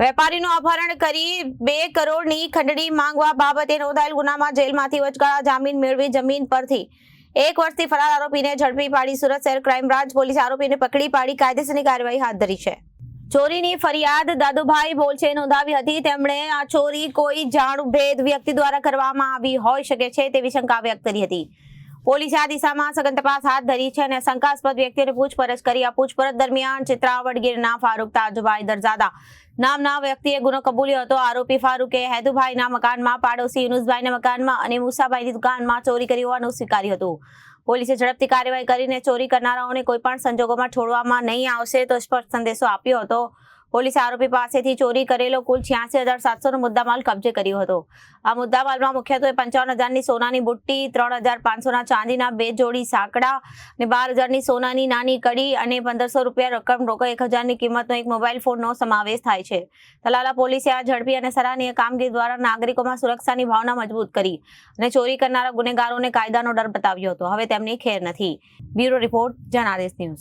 વેપારીનું અપહરણ કરી બે કરોડની ખંડણી માંગવા બાબતે નોંધાયેલ ગુનામાં જેલમાંથી વચગાળા જામીન મેળવી જમીન પરથી એક વર્ષથી ફરાર આરોપીને ઝડપી પાડી સુરત શહેર ક્રાઇમ બ્રાન્ચ પોલીસે આરોપીને પકડી પાડી કાયદેસરની કાર્યવાહી હાથ ધરી છે. ચોરીની ફરિયાદ દાદુભાઈ બોલછે નોંધાવી હતી. તેમણે આ ચોરી કોઈ જાણ ભેદ વ્યક્તિ દ્વારા કરવામાં આવી હોઈ શકે છે તેવી શંકા વ્યક્ત કરી હતી. પોલીસે આ દિશામાં સઘન તપાસ હાથ ધરી છે અને શંકાસ્પદ વ્યક્તિઓની પૂછપરછ કરી આ પૂછપરછ દરમિયાન ચિત્રાવડ ગીરના ફારૂક તાજભાઈ દરજાદા નામના વ્યક્તિએ ગુનો કબૂલ્યો હતો. આરોપી ફારૂકે હેદુભાઈના મકાનમાં, પાડોશી યુનુસભાઈના મકાનમાં અને મુસાભાઈની દુકાનમાં ચોરી કરી હોવાનું સ્વીકાર્યું હતું. પોલીસે ઝડપથી કાર્યવાહી કરીને ચોરી કરનારાઓને કોઈ પણ સંજોગોમાં છોડવામાં નહીં આવશે તો સ્પષ્ટ સંદેશો આપ્યો હતો. પોલીસે આરોપી પાસેથી ચોરી કરેલો કુલ છ્યાસી હજાર સાતસોનો મુદ્દામાલ કબજે કર્યો હતો. આ મુદ્દામાલમાં મુખ્યત્વે પંચાવન હજારની સોનાની બુટ્ટી, ત્રણ હજાર પાંચસોના ચાંદીના બે જોડી સાંકડા અને બાર હજારની સોનાની નાની કડી અને પંદરસો રૂપિયા રકમ રોકડ એક હજારની કિંમતનો એક મોબાઈલ ફોનનો સમાવેશ થાય છે. તલાલા પોલીસે આ ઝડપી અને સરાહનીય કામગીરી દ્વારા નાગરિકોમાં સુરક્ષાની ભાવના મજબૂત કરી અને ચોરી કરનારા ગુનેગારોને કાયદાનો ડર બતાવ્યો હતો. હવે તેમની ખેર નથી. Bureau report, Janadesh news.